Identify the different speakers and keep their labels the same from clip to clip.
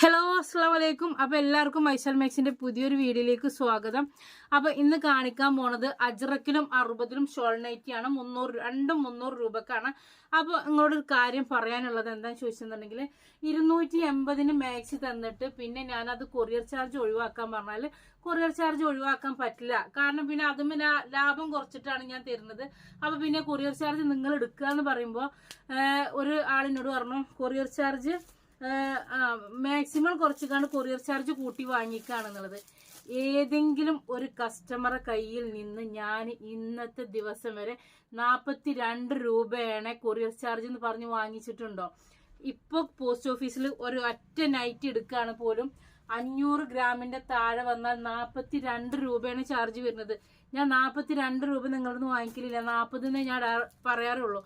Speaker 1: Hello അസ്സാം വലൈക്കും അപ്പോൾ എല്ലാവർക്കും മൈസൽ മാക്സിന്റെ പുതിയൊരു വീഡിയോയിലേക്ക് സ്വാഗതം. അപ്പോൾ ഇന്ന് കാണിക്കാൻ പോണത് അജ്രക്കിലും അറുപതിലും ഷോൾ നൈറ്റിയാണ് മുന്നൂറ് രണ്ടും മുന്നൂറ് രൂപക്കാണ്. അപ്പോൾ നിങ്ങളോട് ഒരു കാര്യം പറയാനുള്ളത് എന്താണെന്ന് ചോദിച്ചിട്ടുണ്ടെങ്കിൽ ഇരുന്നൂറ്റി എൺപതിന് മാക്സി തന്നിട്ട് പിന്നെ ഞാനത് കൊറിയർ ചാർജ് ഒഴിവാക്കാൻ പറഞ്ഞാൽ കൊറിയർ ചാർജ് ഒഴിവാക്കാൻ പറ്റില്ല. കാരണം പിന്നെ അതും ലാഭം കുറച്ചിട്ടാണ് ഞാൻ തരുന്നത്. അപ്പോൾ പിന്നെ കൊറിയർ ചാർജ് നിങ്ങൾ എടുക്കുക എന്ന് പറയുമ്പോൾ ഒരു ആളിനോട് പറഞ്ഞു കൊറിയർ ചാർജ് മാക്സിമം കുറച്ചുകാണ് കൊറിയർ ചാർജ് കൂട്ടി വാങ്ങിക്കാണെന്നുള്ളത്. ഏതെങ്കിലും ഒരു കസ്റ്റമറെ കയ്യിൽ നിന്ന് ഞാൻ ഇന്നത്തെ ദിവസം വരെ നാൽപ്പത്തി രണ്ട് രൂപയാണ് കൊറിയർ ചാർജ് എന്ന് പറഞ്ഞ് വാങ്ങിച്ചിട്ടുണ്ടോ? ഇപ്പോൾ പോസ്റ്റ് ഓഫീസിൽ ഒരു ഒറ്റ നൈറ്റ് എടുക്കുകയാണ് പോലും അഞ്ഞൂറ് ഗ്രാമിന്റെ താഴെ വന്നാൽ നാൽപ്പത്തി രണ്ട് രൂപയാണ് ചാർജ് വരുന്നത്. ഞാൻ നാൽപ്പത്തി രണ്ട് രൂപ നിങ്ങളൊന്നും വാങ്ങിക്കലില്ല. നാൽപ്പതെന്നേ ഞാൻ പറയാറുള്ളൂ.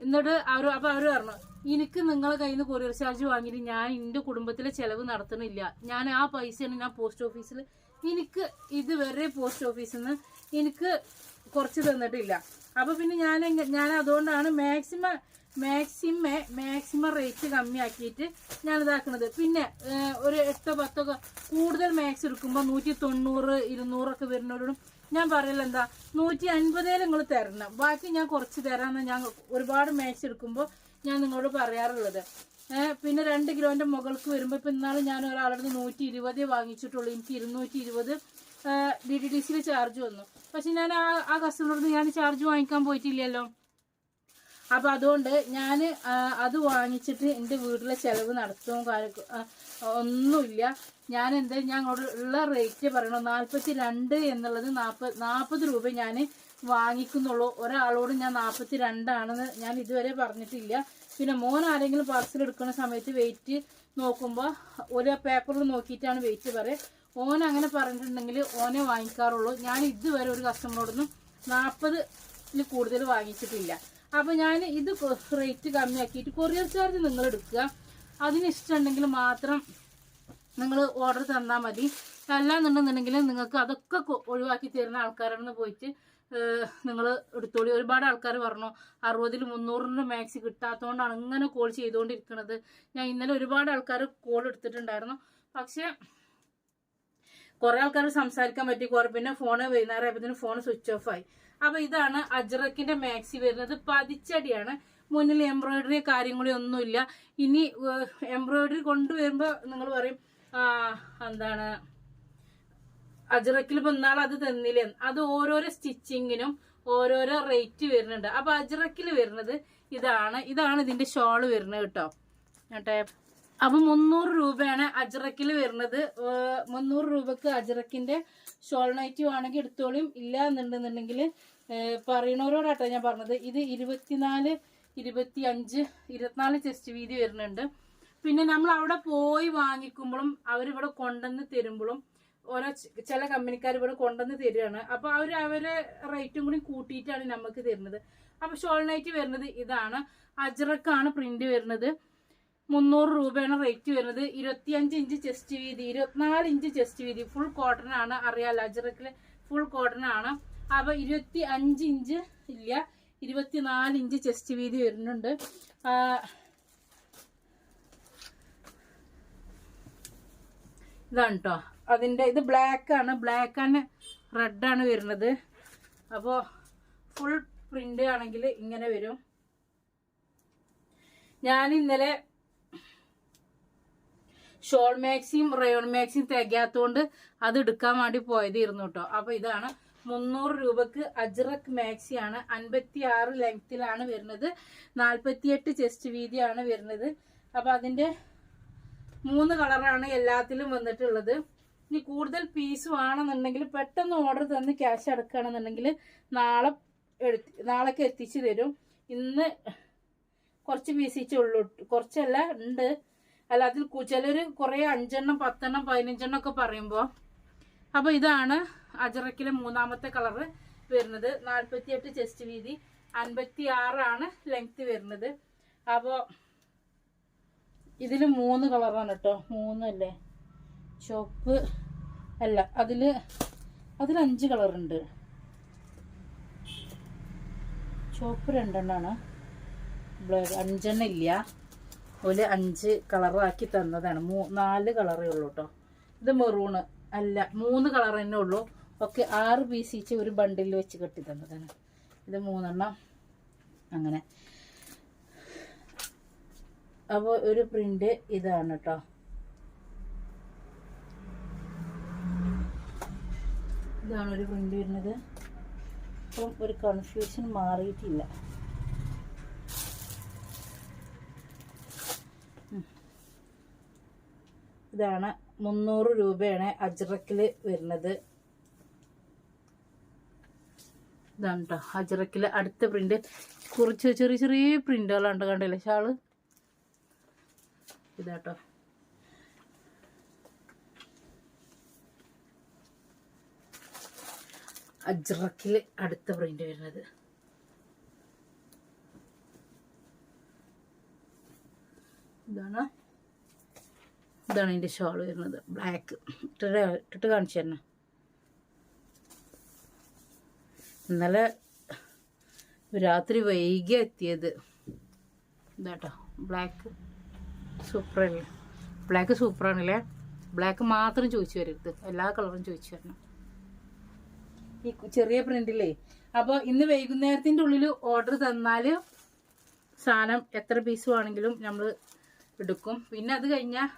Speaker 1: എന്നിട്ട് അവർ അപ്പൊ അവർ പറഞ്ഞു എനിക്ക് നിങ്ങളെ കയ്യിൽ നിന്ന് കൊറിയർ ചാർജ് വാങ്ങിയിട്ട് ഞാൻ എന്റെ കുടുംബത്തിലെ ചെലവ് നടത്തണില്ല ഞാൻ ആ പൈസയാണ് ഞാൻ പോസ്റ്റ് ഓഫീസിൽ എനിക്ക് ഇതുവരെ പോസ്റ്റ് ഓഫീസിൽ നിന്ന് എനിക്ക് കുറച്ച് തന്നിട്ടില്ല. അപ്പൊ പിന്നെ ഞാൻ ഞാൻ അതുകൊണ്ടാണ് മാക്സിമം മാക്സിമം മാക്സിമം റേറ്റ് കമ്മിയാക്കിയിട്ട് ഞാൻ ഇതാക്കുന്നത് പിന്നെ ഒരു എട്ടോ പത്തോ കൂടുതൽ മാക്സ് എടുക്കുമ്പോൾ നൂറ്റി തൊണ്ണൂറ് ഇരുന്നൂറൊക്കെ വരുന്നവരോടും ഞാൻ പറയല എന്താ നൂറ്റി അൻപതേലും നിങ്ങൾ തരണം. ബാക്കി ഞാൻ കുറച്ച് തരാമെന്ന് ഞാൻ ഒരുപാട് എടുക്കുമ്പോൾ ഞാൻ നിങ്ങളോട് പറയാറുള്ളത്. പിന്നെ രണ്ട് കിലോന്റെ മുകൾക്ക് വരുമ്പോൾ ഇപ്പം ഇന്നാൾ ഞാൻ ഒരാളുടെ നൂറ്റി ഇരുപതേ വാങ്ങിച്ചിട്ടുള്ളൂ. എനിക്ക് ഇരുന്നൂറ്റി ഇരുപത് ഡി ഡി ഡി സിയിൽ ചാർജ് വന്നു. പക്ഷെ ഞാൻ ആ ആ കസ്റ്റമറിന് ഞാൻ ചാർജ് വാങ്ങിക്കാൻ പോയിട്ടില്ലല്ലോ. അപ്പൊ അതുകൊണ്ട് ഞാൻ അത് വാങ്ങിച്ചിട്ട് എന്റെ വീട്ടിലെ ചെലവ് നടത്തും ഒന്നുമില്ല. ഞാൻ എന്താ ഞാൻ അങ്ങോട്ട് ഉള്ള റേറ്റ് പറയണു നാൽപ്പത്തി രണ്ട് എന്നുള്ളത് നാൽപ്പത് നാൽപ്പത് രൂപ ഞാൻ വാങ്ങിക്കുന്നുള്ളൂ. ഒരാളോട് ഞാൻ നാൽപ്പത്തി രണ്ടാണെന്ന് ഞാൻ ഇതുവരെ പറഞ്ഞിട്ടില്ല. പിന്നെ മോൻ ആരെങ്കിലും പാർസൽ എടുക്കുന്ന സമയത്ത് വെയിറ്റ് നോക്കുമ്പോൾ ഒരു പേപ്പറിൽ നോക്കിയിട്ടാണ് വെയിറ്റ് പറയുക ഓൻ അങ്ങനെ പറഞ്ഞിട്ടുണ്ടെങ്കിൽ ഓനെ വാങ്ങിക്കാറുള്ളൂ. ഞാൻ ഇതുവരെ ഒരു കസ്റ്റമറോടൊന്നും നാൽപ്പതിൽ കൂടുതൽ വാങ്ങിച്ചിട്ടില്ല. അപ്പൊ ഞാൻ ഇത് റേറ്റ് കമ്മിയാക്കിയിട്ട് കൊറിയർ ചാർജ് നിങ്ങൾ എടുക്കുക. അതിന് ഇഷ്ടമുണ്ടെങ്കിൽ മാത്രം നിങ്ങൾ ഓർഡർ തന്നാൽ മതി. അല്ലാന്നുണ്ടെന്നുണ്ടെങ്കിൽ നിങ്ങൾക്ക് അതൊക്കെ ഒഴിവാക്കി തരുന്ന ആൾക്കാരാണെന്ന് പോയിട്ട് നിങ്ങൾ എടുത്തോളി. ഒരുപാട് ആൾക്കാർ പറഞ്ഞു അറുപതിൽ മുന്നൂറിന് മാക്സി കിട്ടാത്തതുകൊണ്ടാണ് ഇങ്ങനെ കോൾ ചെയ്തുകൊണ്ടിരിക്കുന്നത് ഞാൻ ഇന്നലെ ഒരുപാട് ആൾക്കാർ കോൾ എടുത്തിട്ടുണ്ടായിരുന്നു. പക്ഷെ കുറെ ആൾക്കാർ സംസാരിക്കാൻ പറ്റി. കുറെ പിന്നെ ഫോണ് വൈകുന്നേരം ആയപ്പോഴത്തേന് ഫോൺ സ്വിച്ച് ഓഫ് ആയി. അപ്പൊ ഇതാണ് അജ്രക്കിന്റെ മാക്സി വരുന്നത്. പതിച്ചടിയാണ്. മുന്നിൽ എംബ്രോയിഡറി കാര്യങ്ങളും ഒന്നുമില്ല. ഇനി എംബ്രോയിഡറി കൊണ്ടുവരുമ്പോ നിങ്ങൾ പറയും എന്താണ് അജ്രക്കിൽ ഇപ്പൊ അത് തന്നില്ലേ? അത് ഓരോരോ സ്റ്റിച്ചിങ്ങിനും ഓരോരോ റേറ്റ് വരുന്നുണ്ട്. അപ്പൊ അജ്രക്കിൽ വരുന്നത് ഇതാണ്. ഇതാണ് ഇതിന്റെ ഷോൾ വരുന്നത് കേട്ടോ. കേട്ടെ അപ്പൊ മുന്നൂറ് രൂപയാണ് അജറക്കിൽ വരുന്നത്. മുന്നൂറ് രൂപക്ക് അജറക്കിന്റെ ഷോൾ നൈറ്റ് വേണമെങ്കിൽ എടുത്തോളും. ഇല്ല എന്നുണ്ടെന്നുണ്ടെങ്കിൽ പറയണവരോടാട്ടോ ഞാൻ പറഞ്ഞത്. ഇത് ഇരുപത്തിനാല് ഇരുപത്തി അഞ്ച് ഇരുപത്തിനാല് ചെസ്റ്റ് വീതി വരുന്നുണ്ട്. പിന്നെ നമ്മൾ അവിടെ പോയി വാങ്ങിക്കുമ്പോഴും അവരിവിടെ കൊണ്ടുവന്ന് തരുമ്പോഴും ഓരോ ചില കമ്പനിക്കാർ ഇവിടെ കൊണ്ടുവന്ന് തരികയാണ് അപ്പൊ അവർ അവരെ റേറ്റും കൂടി കൂട്ടിയിട്ടാണ് നമുക്ക് തരുന്നത്. അപ്പൊ ഷോൾ നൈറ്റ് വരുന്നത് ഇതാണ്. അജ്രക്കാണ് പ്രിന്റ് വരുന്നത്. മുന്നൂറ് രൂപയാണ് റേറ്റ് വരുന്നത്. ഇരുപത്തിയഞ്ച് ഇഞ്ച് ചെസ്റ്റ് വീതി ഇരുപത്തിനാല് ഇഞ്ച് ചെസ്റ്റ് വീതി. ഫുൾ കോട്ടൺ ആണ്. അറിയാ ലജറക്കിൽ ഫുൾ കോട്ടൺ ആണ്. അപ്പൊ ഇരുപത്തി അഞ്ച് ഇഞ്ച് ഇല്ല ഇരുപത്തിനാല് ഇഞ്ച് ചെസ്റ്റ് വീതി വരുന്നുണ്ട്. ഇതാണ് കേട്ടോ അതിന്റെ ഇത് ബ്ലാക്ക് ആണ്. ബ്ലാക്ക് ആണ് റെഡ് ആണ് വരുന്നത്. അപ്പോൾ ഫുൾ പ്രിന്റ് ആണെങ്കിൽ ഇങ്ങനെ വരും. ഞാൻ ഇന്നലെ ഷോൾ മാക്സിയും റയോൺ മാക്സിയും തികയാത്തോണ്ട് അത് എടുക്കാൻ വേണ്ടി പോയതായിരുന്നു കേട്ടോ അപ്പൊ ഇതാണ് മുന്നൂറ് രൂപക്ക് അജ്രക് മാക്സി ആണ് അൻപത്തി ആറ് ലെങ്ത്തിലാണ് വരുന്നത്. നാൽപ്പത്തിയെട്ട് ചെസ്റ്റ് വീതിയാണ് വരുന്നത്. അപ്പൊ അതിന്റെ മൂന്ന് കളറാണ് എല്ലാത്തിലും വന്നിട്ടുള്ളത്. ഇനി കൂടുതൽ പീസ് വേണമെന്നുണ്ടെങ്കിൽ പെട്ടെന്ന് ഓർഡർ തന്ന് ക്യാഷ് അടക്കുകയാണെന്നുണ്ടെങ്കിൽ നാളെ നാളേക്ക് എത്തിച്ചു തരും. ഇന്ന് കുറച്ച് പീസിച്ചേ കുറച്ചല്ല ഉണ്ട്. അല്ല അതിൽ ചിലർ കുറേ അഞ്ചെണ്ണം പത്തെണ്ണം പതിനഞ്ചെണ്ണം ഒക്കെ പറയുമ്പോൾ അപ്പോൾ ഇതാണ് അജറക്കിലെ മൂന്നാമത്തെ കളറ് വരുന്നത്. നാൽപ്പത്തിയെട്ട് ചെസ്റ്റ് വീതി അൻപത്തി ആറാണ് ലെങ്ത് വരുന്നത്. അപ്പോൾ ഇതിൽ മൂന്ന് കളറാണ് കേട്ടോ. മൂന്നല്ലേ? ചുവപ്പ് അല്ല അതിൽ അതിൽ അഞ്ച് കളറുണ്ട്. ചുവപ്പ് രണ്ടെണ്ണമാണ് അഞ്ചെണ്ണം ഇല്ല. ഒരു അഞ്ച് കളറാക്കി തന്നതാണ്. മൂ നാല് കളറേ ഉള്ളൂ കേട്ടോ ഇത് മെറൂണ് അല്ല മൂന്ന് കളർ തന്നെ ഉള്ളൂ. ഒക്കെ ആറ് പീസിച്ച് ഒരു ബണ്ടിൽ വെച്ച് കെട്ടി തന്നതാണ്. ഇത് മൂന്നെണ്ണം. അങ്ങനെ. അപ്പോൾ ഒരു പ്രിന്റ് ഇതാണ് കേട്ടോ ഇതാണ് ഒരു പ്രിന്റ് വരുന്നത്. അപ്പം ഒരു കൺഫ്യൂഷൻ മാറിയിട്ടില്ല. ഇതാണ് മുന്നൂറ് രൂപയാണ് അജ്രക്കിൽ വരുന്നത്. ഇതാണ് കേട്ടോ അജ്രക്കിൽ അടുത്ത പ്രിന്റ് കുറച്ച് ചെറിയ ചെറിയ പ്രിന്റുകളുണ്ട് കണ്ടില്ലേ ഷാൾ? ഇതാട്ടോ അജ്രക്കിൽ അടുത്ത പ്രിന്റ് വരുന്നത്. ഇതാണ് ഇതാണ് ഇതിന്റെ ഷോൾ വരുന്നത്. ബ്ലാക്ക് ഇട്ടിട്ട് ഇട്ടിട്ട് കാണിച്ചു തന്നെ ഇന്നലെ രാത്രി വൈകി എത്തിയത്. ഇതാട്ടോ ബ്ലാക്ക് സൂപ്പറല്ലേ ബ്ലാക്ക് സൂപ്പറാണല്ലേ ബ്ലാക്ക് മാത്രം ചോദിച്ചു വരരുത്. എല്ലാ കളറും ചോദിച്ചു വരണം. ഈ ചെറിയ പ്രിന്റിലേ അപ്പോൾ ഇന്ന് വൈകുന്നേരത്തിന്റെ ഉള്ളിൽ ഓർഡർ തന്നാൽ സാധനം എത്ര പീസ് വേണമെങ്കിലും നമ്മൾ എടുക്കും. പിന്നെ അത് കഴിഞ്ഞാൽ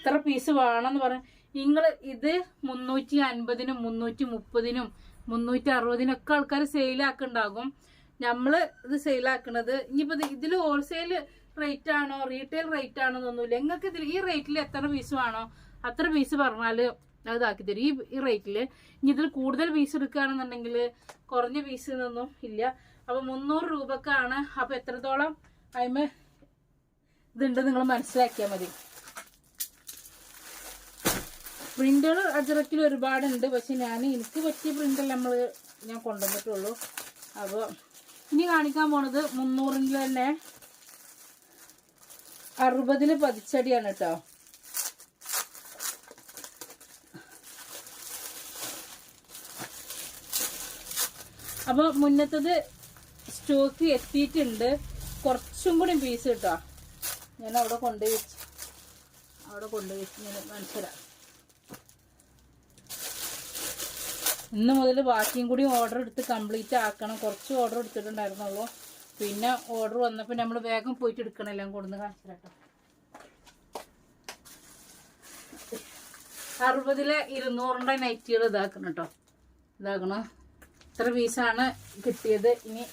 Speaker 1: ഇത്ര പീസ് വേണമെന്ന് പറഞ്ഞ നിങ്ങൾ ഇത് മുന്നൂറ്റി അൻപതിനും മുന്നൂറ്റി മുപ്പതിനും മുന്നൂറ്റി അറുപതിനൊക്കെ ആൾക്കാർ സെയിലാക്കുണ്ടാകും നമ്മൾ ഇത് സെയിലാക്കുന്നത് ഇനിയിപ്പോൾ ഇതിൽ ഹോൾസെയിൽ റേറ്റ് ആണോ റീറ്റെയിൽ റേറ്റ് ആണോ എന്നൊന്നുമില്ല നിങ്ങൾക്ക് ഇതിൽ ഈ റേറ്റിൽ എത്ര പീസ് വേണോ അത്ര പീസ് പറഞ്ഞാൽ അതാക്കി തരും. ഈ ഈ റേറ്റിൽ ഇനി ഇതിൽ കൂടുതൽ പീസ് എടുക്കുകയാണെന്നുണ്ടെങ്കിൽ കുറഞ്ഞ പീസ് എന്നൊന്നും ഇല്ല. അപ്പോൾ മുന്നൂറ് രൂപക്കാണ്. അപ്പോൾ എത്രത്തോളം അതിന് ഇതുണ്ട് നിങ്ങൾ മനസ്സിലാക്കിയാൽ മതി. പ്രിന്റുകൾ അജറക്കിൽ ഒരുപാടുണ്ട്. പക്ഷെ ഞാൻ എനിക്ക് പറ്റിയ പ്രിന്റർ നമ്മൾ ഞാൻ കൊണ്ടുവന്നിട്ടുള്ളൂ. അപ്പോൾ ഇനി കാണിക്കാൻ പോണത് മുന്നൂറിന്റെ തന്നെ അറുപതിൽ പതിച്ചടിയാണ് കേട്ടോ അപ്പോൾ മുന്നത്തത് സ്റ്റോക്ക് എത്തിയിട്ടുണ്ട്. കുറച്ചും കൂടി പീസ് കിട്ടോ ഞാൻ അവിടെ കൊണ്ടുപോയി അവിടെ കൊണ്ടുപോയി ഞാൻ മനസ്സിലാക്കാം ഇന്ന് മുതൽ ബാക്കിയും കൂടി ഓർഡർ എടുത്ത് കംപ്ലീറ്റ് ആക്കണം. കുറച്ച് ഓർഡർ എടുത്തിട്ടുണ്ടായിരുന്നുള്ളൂ. പിന്നെ ഓർഡർ വന്നപ്പോൾ നമ്മൾ വേഗം പോയിട്ട് എടുക്കണം എല്ലാം കൊടുന്ന് കാണിച്ചിട്ടോ അറുപതിലെ ഇരുന്നൂറിന്റെ നൈറ്റികൾ ഇതാക്കണം കേട്ടോ ഇതാക്കണം? ഇത്ര പീസാണ് കിട്ടിയത്. ഇനി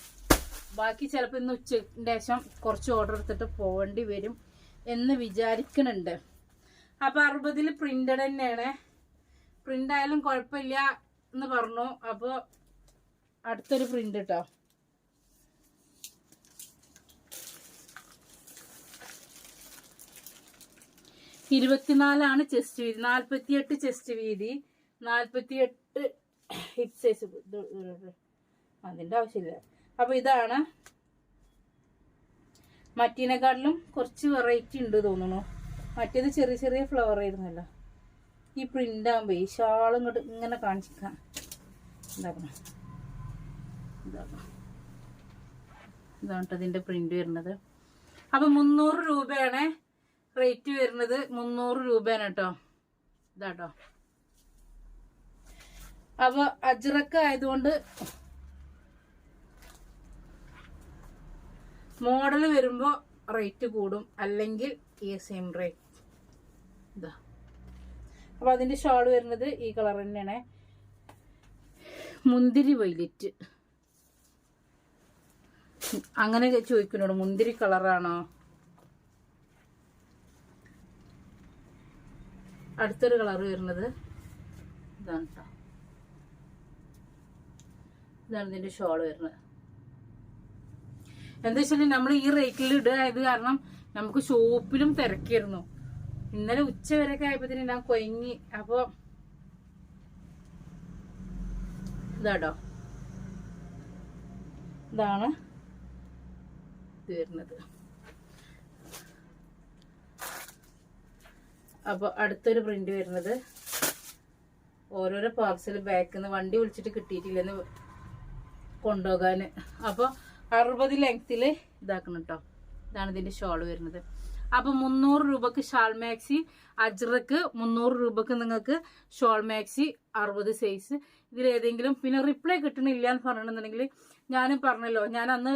Speaker 1: ബാക്കി ചിലപ്പോൾ ഇന്ന് ഉച്ചന്റെ ശേഷം കുറച്ച് ഓർഡർ എടുത്തിട്ട് പോകേണ്ടി വരും എന്ന് വിചാരിക്കുന്നുണ്ട്. അപ്പോൾ അറുപതിൽ പ്രിന്റഡ് തന്നെയാണ്. പ്രിന്റ് ആയാലും കുഴപ്പമില്ല. എന്ന് പറഞ്ഞു. അപ്പോൾ അടുത്തൊരു പ്രിന്റ് കേട്ടോ ഇരുപത്തിനാലാണ് ചെസ്റ്റ് വീതി. നാൽപ്പത്തിയെട്ട് ചെസ്റ്റ് വീതി. നാൽപ്പത്തിയെട്ട് ഹിപ് സൈസ് അതിന്റെ ആവശ്യമില്ല. അപ്പോൾ ഇതാണ്. മറ്റേനെക്കാട്ടിലും കുറച്ച് വെറൈറ്റി ഉണ്ട് തോന്നുന്നു. മറ്റേത് ചെറിയ ചെറിയ ഫ്ലവർ ആയിരുന്നല്ലോ. ഈ പ്രിന്റ് ആകുമ്പോൾ ഈ ശാളും ഇങ്ങോട്ട് ഇങ്ങനെ കാണിച്ചിക്കാം ഇതാക്കണം ഇതാക്കണം ഇതാണ് ട്ടോ ഇതിന്റെ പ്രിന്റ് വരുന്നത്. അപ്പൊ മുന്നൂറ് രൂപയാണ് റേറ്റ് വരുന്നത്. മുന്നൂറ് രൂപയാണ് കേട്ടോ. ഇതാട്ടോ അപ്പൊ അജ്രക്ക ആയതുകൊണ്ട് മോഡൽ വരുമ്പോൾ റേറ്റ് കൂടും. അല്ലെങ്കിൽ ഈ സെയിം റേറ്റ് ഇതാ. അപ്പോൾ അതിന്റെ ഷാൾ വരുന്നത് ഈ കളർ തന്നെയാണ്. മുന്തിരി വൈലറ്റ് അങ്ങനെ ചോദിക്കുന്നോട് മുന്തിരി കളറാണോ അടുത്തൊരു കളർ വരുന്നത് ഇതാണ് ഇതാണ് ഇതിന്റെ ഷോൾ വരുന്നത്. എന്താ വെച്ചാൽ നമ്മൾ ഈ റേറ്റിൽ ഇടുക ആയത് കാരണം നമുക്ക് ഷോപ്പിലും തിരക്കായിരുന്നു ഇന്നലെ ഉച്ച വരെ വരെയൊക്കെ ആയപ്പോഴത്തേന് ഞാൻ കൊയങ്ങി. അപ്പൊ ഇതാട്ടോ. ഇതാണ് ഇത് വരുന്നത്. അപ്പോൾ അടുത്തൊരു പ്രിന്റ് വരുന്നത്. ഓരോരോ പാർസൽ ബാക്കിൽ നിന്ന് വണ്ടി വിളിച്ചിട്ട് കിട്ടിയിട്ടില്ലെന്ന് കൊണ്ടുപോകാൻ അപ്പോൾ അറുപത് ലെങ്ത്തിൽ ഇതാക്കണം കേട്ടോ ഇതാണ് ഇതിന്റെ ഷോൾ വരുന്നത്. അപ്പൊ മുന്നൂറ് രൂപക്ക് ഷാൾ മാക്സി അജ്രക്ക് മുന്നൂറ് രൂപക്ക് നിങ്ങൾക്ക് ഷോൾ മാക്സി അറുപത് സൈസ് ഇതിൽ ഏതെങ്കിലും പിന്നെ റിപ്ലൈ കിട്ടണില്ല എന്ന് പറഞ്ഞിട്ടുണ്ടെങ്കിൽ ഞാൻ പറഞ്ഞല്ലോ ഞാൻ അന്ന്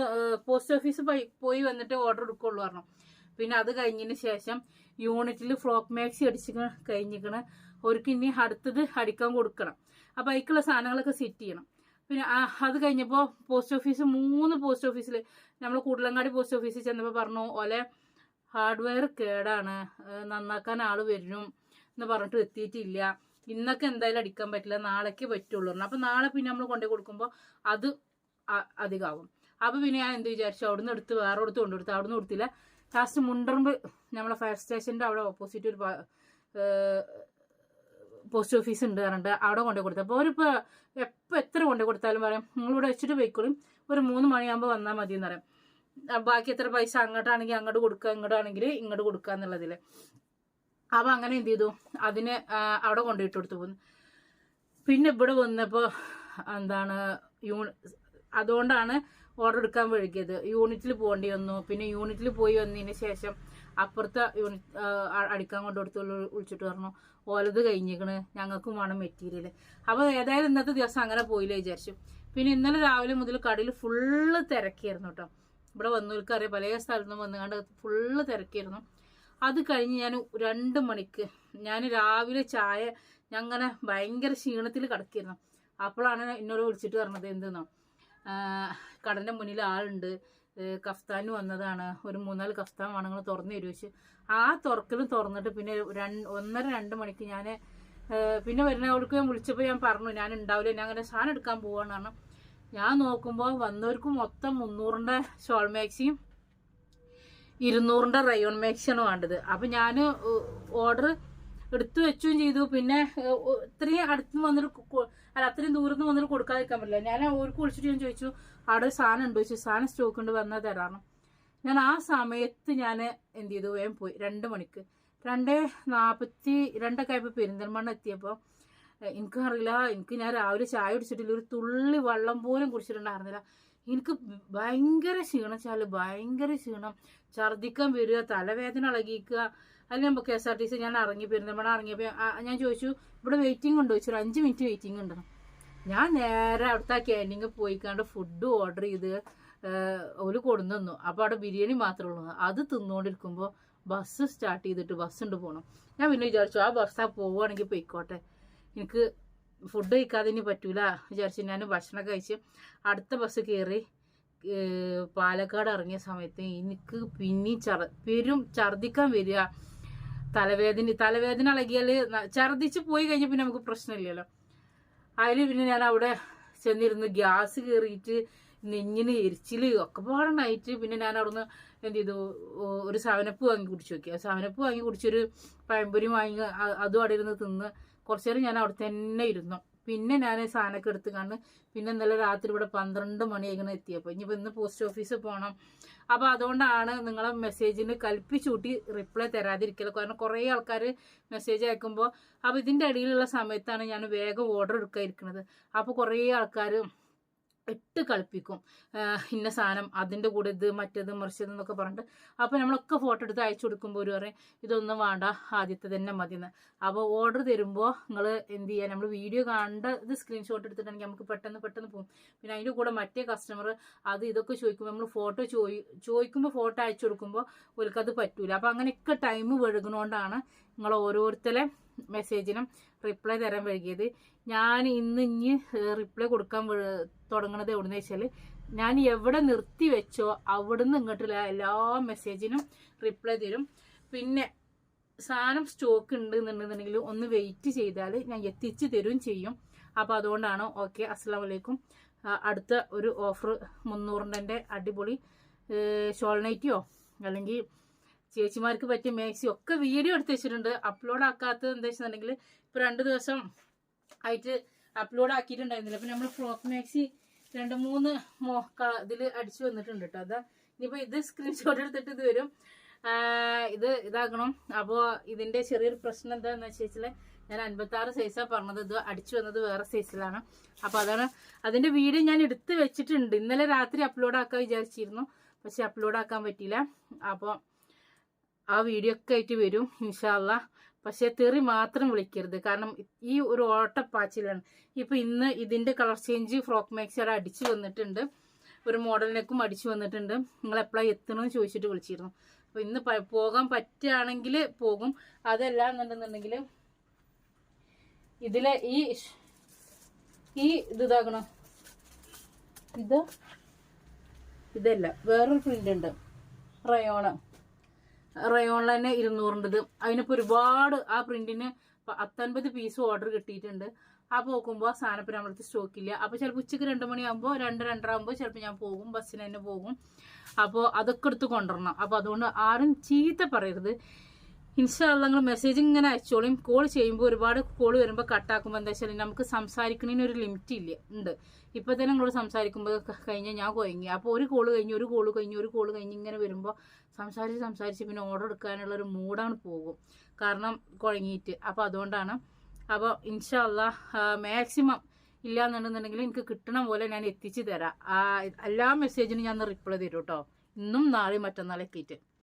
Speaker 1: പോസ്റ്റ് ഓഫീസ് പോയി വന്നിട്ട് ഓർഡർ എടുക്കുള്ളൂ പറഞ്ഞു. പിന്നെ അത് കഴിഞ്ഞതിന് ശേഷം യൂണിറ്റിൽ ഫ്ലോക്ക് മാക്സി അടിച്ച് കഴിഞ്ഞിരിക്കണം അവർക്ക് ഇനി അടുത്തത് അടിക്കാൻ കൊടുക്കണം. അപ്പം അതിക്കുള്ള സാധനങ്ങളൊക്കെ സെറ്റ് ചെയ്യണം. പിന്നെ അത് കഴിഞ്ഞപ്പോൾ പോസ്റ്റ് ഓഫീസ് മൂന്ന് പോസ്റ്റ് ഓഫീസിൽ നമ്മൾ കൂടലങ്ങാടി പോസ്റ്റ് ഓഫീസിൽ ചെന്നപ്പോൾ പറഞ്ഞു ഓലെ ഹാർഡ്വെയർ കേടാണ്. നന്നാക്കാൻ ആൾ വരും എന്ന് പറഞ്ഞിട്ട് എത്തിയിട്ടില്ല. ഇന്നൊക്കെ എന്തായാലും അടിക്കാൻ പറ്റില്ല. നാളേക്ക് പറ്റുള്ളൂ അപ്പൊ നാളെ പിന്നെ നമ്മൾ കൊണ്ടുപോയി കൊടുക്കുമ്പോൾ അത് അധികമാകും അപ്പം പിന്നെ ഞാൻ എന്ത് വിചാരിച്ചു? അവിടുന്ന് എടുത്ത് വേറെ അടുത്ത് കൊണ്ടുകൊടുത്ത് അവിടുന്ന് കൊടുത്തില്ല. ലാസ്റ്റ് മുണ്ടറുമ്പ് നമ്മളെ ഫയർ സ്റ്റേഷന്റെ അവിടെ ഓപ്പോസിറ്റ് ഒരു പോസ്റ്റ് ഓഫീസ് ഉണ്ട് പറഞ്ഞിട്ട് അവിടെ കൊണ്ടു കൊടുത്തു. അപ്പോൾ അവരിപ്പോൾ എപ്പോൾ എത്ര കൊണ്ടു കൊടുത്താലും പറയാം. നിങ്ങളിവിടെ വെച്ചിട്ട് പോയിക്കോളും. ഒരു മൂന്ന് മണിയാകുമ്പോൾ വന്നാൽ മതി എന്ന് പറയാം. ബാക്കി എത്ര പൈസ അങ്ങോട്ടാണെങ്കിൽ അങ്ങോട്ട് കൊടുക്കുക ഇങ്ങോട്ടാണെങ്കിൽ ഇങ്ങോട്ട് കൊടുക്കുക എന്നുള്ളതിൽ അപ്പോൾ അങ്ങനെ എന്ത് ചെയ്തു? അതിന് അവിടെ കൊണ്ടുപോയിട്ട് കൊടുത്തു പോന്നു. പിന്നെ ഇവിടെ വന്നപ്പോൾ എന്താണ് യൂണി അതുകൊണ്ടാണ് ഓർഡർ എടുക്കാൻ വഴുകിയത്. യൂണിറ്റിൽ പോകേണ്ടി വന്നു. പിന്നെ യൂണിറ്റിൽ പോയി വന്നതിന് ശേഷം അപ്പുറത്തെ യൂണിറ്റ് അടിക്കാൻ കൊണ്ടു കൊടുത്തു വിളിച്ചിട്ട് പറഞ്ഞു ഓലത് കഴിഞ്ഞിക്കണ് ഞങ്ങൾക്കും വേണം മെറ്റീരിയൽ അപ്പോൾ ഏതായാലും ഇന്നത്തെ ദിവസം അങ്ങനെ പോയില്ലേ വിചാരിച്ചു. പിന്നെ ഇന്നലെ രാവിലെ മുതൽ കടയിൽ ഫുള്ള് തിരക്കിയായിരുന്നു കേട്ടോ. ഇവിടെ വന്നവർക്കറിയാം പല സ്ഥലത്തു നിന്ന് വന്നുകൊണ്ട് ഫുള്ള് തിരക്കിയിരുന്നു അത് കഴിഞ്ഞ് ഞാൻ രണ്ട് മണിക്ക് ഞാൻ രാവിലെ ചായ ഞങ്ങനെ ഭയങ്കര ക്ഷീണത്തിൽ കിടക്കിയിരുന്നു. അപ്പോഴാണ് എന്നോട് വിളിച്ചിട്ട് പറഞ്ഞത് എന്തെന്നോ കടന്റെ മുന്നിൽ ആളുണ്ട്. കഫ്താൻ വന്നതാണ്. ഒരു മൂന്നാൽ കഫ്താൻ വേണമെങ്കിൽ തുറന്നു തരുമോ ആ തുറക്കലും തുറന്നിട്ട് പിന്നെ രണ്ട് ഒന്നര രണ്ട് മണിക്ക് ഞാൻ പിന്നെ വരുന്നവർക്ക് ഞാൻ വിളിച്ചപ്പോൾ ഞാൻ പറഞ്ഞു ഞാൻ ഉണ്ടാവില്ല. ഞാൻ അങ്ങനെ സാധനം എടുക്കാൻ പോവാണ്. കാരണം ഞാൻ നോക്കുമ്പോൾ വന്നവർക്ക് മൊത്തം മുന്നൂറിന്റെ ഷോൾ മാക്സിയും ഇരുന്നൂറിന്റെ റയോൺ മാക്സിയാണ് വേണ്ടത്. അപ്പം ഞാൻ ഓർഡർ എടുത്തു വെച്ചും ചെയ്തു. പിന്നെ ഇത്രയും അടുത്ത് വന്നിട്ട് അല്ല അത്രയും ദൂരത്ത് വന്നിട്ട് കൊടുക്കാതിരിക്കാൻ പറ്റില്ല. ഞാൻ അവർക്ക് വിളിച്ചിട്ട് ഞാൻ ചോദിച്ചു അവിടെ ഒരു സാധനം ഉണ്ട്. ചോദിച്ചു സാധനം സ്റ്റോക്ക് ഉണ്ട്. വന്നാൽ തരാണം ഞാൻ ആ സമയത്ത് ഞാൻ എന്ത് ചെയ്തു? വേഗം പോയി. രണ്ട് മണിക്ക്. രണ്ട് നാൽപ്പത്തി രണ്ടൊക്കെ ആയപ്പോൾ പെരിന്തൽമണ്ണ എത്തിയപ്പോൾ എനിക്കറിയില്ല. എനിക്ക് ഞാൻ രാവിലെ ചായ കുടിച്ചിട്ടില്ല. ഒരു തുള്ളി വെള്ളം പോലും കുടിച്ചിട്ടുണ്ടായിരുന്നില്ല. എനിക്ക് ഭയങ്കര ക്ഷീണം വെച്ചാൽ ഭയങ്കര ക്ഷീണം. ഛർദ്ദിക്കാൻ വരിക തലവേദന ഇളകിക്കുക. അല്ലെങ്കിൽ നമ്മൾ K S R T C ഞാൻ ഇറങ്ങി പെരുന്തൽമണ്ണ ഇറങ്ങിയപ്പോൾ ഞാൻ ചോദിച്ചു ഇവിടെ വെയിറ്റിംഗ് ഉണ്ടോ? ചോദിച്ചു ഒരു അഞ്ച് മിനിറ്റ് വെയിറ്റിംഗ് ഉണ്ടെന്ന് ഞാൻ നേരെ അവിടുത്തെ ക്യാന്റീനിൽ പോയിക്കാണ്ട് ഫുഡ് ഓർഡർ ചെയ്ത് ഒരു കൊടുന്നു തന്നു അപ്പോൾ അവിടെ ബിരിയാണി മാത്രമേ ഉള്ളൂ. അത് തിന്നുകൊണ്ടിരിക്കുമ്പോൾ ബസ് സ്റ്റാർട്ട് ചെയ്തിട്ട് ബസ് ഉണ്ട് പോകണം ഞാൻ പിന്നെ വിചാരിച്ചു ആ ബസ്സാ പോവുകയാണെങ്കിൽ പോയിക്കോട്ടെ. എനിക്ക് ഫുഡ് കഴിക്കാതെ ഇനി പറ്റൂല വിചാരിച്ചു ഞാൻ ഭക്ഷണം കഴിച്ച് അടുത്ത ബസ് കയറി പാലക്കാട് ഇറങ്ങിയ സമയത്ത് എനിക്ക് പിന്നെയും ചർ പെരും ഛർദിക്കാൻ വരിക. തലവേദന തലവേദന ഇളകിയാൽ ഛർദിച്ച് പോയി കഴിഞ്ഞാൽ പിന്നെ നമുക്ക് പ്രശ്നമില്ലല്ലോ. അതിൽ പിന്നെ ഞാൻ അവിടെ ചെന്നിരുന്ന് ഗ്യാസ് കയറിയിട്ട് നെഞ്ഞിന് എരിച്ചിൽ ഒക്കെ പാടുണ്ടായിട്ട് പിന്നെ ഞാൻ അവിടുന്ന് എന്ത് ചെയ്തു? ഒരു സവനപ്പ് വാങ്ങി കുടിച്ചു നോക്കി. ആ സവനപ്പ് വാങ്ങി കുടിച്ചൊരു പഴംപൊരി വാങ്ങി അതും അവിടെ ഇരുന്ന് തിന്ന് കുറച്ചു നേരം ഞാൻ അവിടെ തന്നെ ഇരുന്നു. പിന്നെ ഞാൻ സാധനമൊക്കെ എടുത്ത് കണ്ട് പിന്നെ ഇന്നലെ രാത്രി ഇവിടെ പന്ത്രണ്ട് മണിയായിങ്ങനെ എത്തിയപ്പോൾ ഇനിയിപ്പോൾ ഇന്ന് പോസ്റ്റ് ഓഫീസിൽ പോകണം അപ്പോൾ അതുകൊണ്ടാണ് നിങ്ങളെ മെസ്സേജിന് കൽപ്പിച്ചൂട്ടി റിപ്ലൈ തരാതിരിക്കൽ കാരണം കുറേ ആൾക്കാർ മെസ്സേജ് അയക്കുമ്പോൾ അപ്പോൾ ഇതിന്റെ ഇടയിലുള്ള സമയത്താണ് ഞാൻ വേഗം ഓർഡർ എടുക്കാതിരിക്കുന്നത് അപ്പോൾ കുറേ ആൾക്കാർ ഇട്ട് കളിപ്പിക്കും. ഇന്ന സാധനം അതിന്റെ കൂടെ ഇത് മറ്റേത് മറിച്ചത് എന്നൊക്കെ പറഞ്ഞിട്ട് അപ്പോൾ നമ്മളൊക്കെ ഫോട്ടോ എടുത്ത് അയച്ചു കൊടുക്കുമ്പോൾ ഒരു പറയും ഇതൊന്നും വേണ്ട ആദ്യത്തെ തന്നെ മതി എന്ന് അപ്പോൾ ഓർഡർ തരുമ്പോൾ നിങ്ങൾ എന്ത് ചെയ്യുക നമ്മൾ വീഡിയോ കണ്ട ഇത് സ്ക്രീൻഷോട്ട് എടുത്തിട്ടുണ്ടെങ്കിൽ നമുക്ക് പെട്ടെന്ന് പെട്ടെന്ന് പോകും പിന്നെ അതിന്റെ കൂടെ മറ്റേ കസ്റ്റമർ അത് ഇതൊക്കെ ചോദിക്കുമ്പോൾ നമ്മൾ ഫോട്ടോ ചോദി ചോദിക്കുമ്പോൾ ഫോട്ടോ അയച്ചു കൊടുക്കുമ്പോൾ ഒരുക്കത് പറ്റൂല. അപ്പോൾ അങ്ങനെയൊക്കെ ടൈം വഴുകുന്നതുകൊണ്ടാണ് നിങ്ങൾ ഓരോരുത്തരെ മെസ്സേജിനും റിപ്ലൈ തരാൻ വൈകിയത്. ഞാൻ ഇന്ന് ഇനി റിപ്ലൈ കൊടുക്കാൻ തുടങ്ങണത് എവിടെന്ന് വെച്ചാൽ ഞാൻ എവിടെ നിർത്തി വെച്ചോ അവിടുന്ന് ഇങ്ങോട്ടുള്ള എല്ലാ മെസ്സേജിനും റിപ്ലൈ തരും. പിന്നെ സാധനം സ്റ്റോക്ക് ഉണ്ട് എന്നുണ്ടെന്നുണ്ടെങ്കിൽ ഒന്ന് വെയിറ്റ് ചെയ്താൽ ഞാൻ എത്തിച്ചു തരും ചെയ്യും. അപ്പോൾ അതുകൊണ്ടാണ് ഓക്കെ അസ്സാം വലൈക്കും അടുത്ത ഒരു ഓഫർ മുന്നൂറിന്റെ അടിപൊളി ഷോൾ നൈറ്റിയോ അല്ലെങ്കിൽ ചേച്ചിമാർക്ക് പറ്റിയ മാക്സി ഒക്കെ വീഡിയോ എടുത്ത് വെച്ചിട്ടുണ്ട്. അപ്ലോഡ് ആക്കാത്തത് എന്താ വെച്ചിട്ടുണ്ടെങ്കിൽ ഇപ്പോൾ രണ്ട് ദിവസം ആയിട്ട് അപ്ലോഡ് ആക്കിയിട്ടുണ്ടായിരുന്നില്ല. അപ്പം നമ്മൾ ഫ്രോക്ക് മാക്സി രണ്ട് മൂന്ന് മോ ഇതിൽ അടിച്ചു വന്നിട്ടുണ്ട് കേട്ടോ അതാ ഇനിയിപ്പോൾ ഇത് സ്ക്രീൻഷോട്ട് എടുത്തിട്ട് ഇത് വരും. ഇത് ഇതാക്കണം അപ്പോൾ ഇതിന്റെ ചെറിയൊരു പ്രശ്നം എന്താണെന്ന് വെച്ചാൽ ഞാൻ അൻപത്തി ആറ് സൈസാണ് പറഞ്ഞത്. ഇത് അടിച്ചു വന്നത് വേറെ സൈസിലാണ് അപ്പോൾ അതാണ്. അതിന്റെ വീഡിയോ ഞാൻ എടുത്ത് വെച്ചിട്ടുണ്ട്. ഇന്നലെ രാത്രി അപ്ലോഡ് ആക്കാൻ വിചാരിച്ചിരുന്നു. പക്ഷെ അപ്ലോഡ് ആക്കാൻ പറ്റിയില്ല. അപ്പോൾ ആ വീഡിയോ ഒക്കെ ആയിട്ട് വരും ഇൻഷാല്ല പക്ഷെ തെറി മാത്രം വിളിക്കരുത്. കാരണം ഈ ഒരു ഓട്ടപ്പാച്ചിലാണ്. ഇപ്പൊ ഇന്ന് ഇതിന്റെ കളർ ചേഞ്ച് ഫ്രോക്ക് മേക്സ് അവിടെ അടിച്ചു വന്നിട്ടുണ്ട്. ഒരു മോഡലിനേക്കും അടിച്ചു വന്നിട്ടുണ്ട്. നിങ്ങൾ എപ്പോഴാണ് എത്തണമെന്ന് ചോദിച്ചിട്ട് വിളിച്ചിരുന്നു. അപ്പൊ ഇന്ന് പോകാൻ പറ്റുകയാണെങ്കിൽ പോകും. അതല്ല എന്നുണ്ടെന്നുണ്ടെങ്കിൽ ഇതിലെ ഈ ഈ ഇത് ഇത്? ഇതല്ല. വേറൊരു പ്രിന്റ് ഉണ്ട്. റയോണ് റയോണിൽ തന്നെ ഇരുന്നൂറിന്റെത്. അതിനിപ്പോൾ ഒരുപാട് ആ പ്രിന്റിന് പത്തൊൻപത് പീസ് ഓർഡർ കിട്ടിയിട്ടുണ്ട്. ആ പോകുമ്പോൾ ആ സാധനം ഇപ്പം നമ്മളടുത്ത് സ്റ്റോക്കില്ല അപ്പോൾ ചിലപ്പോൾ ഉച്ചയ്ക്ക് രണ്ട് മണിയാകുമ്പോൾ രണ്ട് രണ്ടര ആകുമ്പോൾ ചിലപ്പോൾ ഞാൻ പോകും. ബസ്സിന് തന്നെ പോകും. അപ്പോൾ അതൊക്കെ എടുത്ത് കൊണ്ടുവരണം. അപ്പോൾ അതുകൊണ്ട് ആരും ചീത്ത പറയരുത്. ഇൻഷാല്ല നിങ്ങൾ മെസ്സേജ് ഇങ്ങനെ അയച്ചോളും. കോൾ ചെയ്യുമ്പോൾ ഒരുപാട് കോൾ വരുമ്പോൾ കട്ടാക്കുമ്പോൾ എന്താ വെച്ചാൽ നമുക്ക് സംസാരിക്കുന്നതിന് ഒരു ലിമിറ്റ് ഇല്ല. ഉണ്ട്. ഇപ്പോൾ തന്നെ നിങ്ങളോട് സംസാരിക്കുമ്പോൾ കഴിഞ്ഞാൽ ഞാൻ കുഴങ്ങി അപ്പോൾ ഒരു കോൾ കഴിഞ്ഞ് ഒരു കോൾ കഴിഞ്ഞ് ഒരു കോൾ കഴിഞ്ഞ് ഇങ്ങനെ വരുമ്പോൾ സംസാരിച്ച് സംസാരിച്ച് പിന്നെ ഓർഡർ എടുക്കാനുള്ള ഒരു മൂഡാണ് പോകും. കാരണം കുഴങ്ങിയിട്ട്. അപ്പോൾ അതുകൊണ്ടാണ്. അപ്പോൾ ഇൻഷല്ല മാക്സിമം ഇല്ല എന്നുണ്ടെന്നുണ്ടെങ്കിൽ എനിക്ക് കിട്ടണം പോലെ ഞാൻ എത്തിച്ചു തരാം. എല്ലാ മെസ്സേജിനും ഞാൻ റിപ്ലൈ തരും കേട്ടോ ഇന്നും നാളെയും മറ്റന്നാളെ എത്തിയിട്ട്.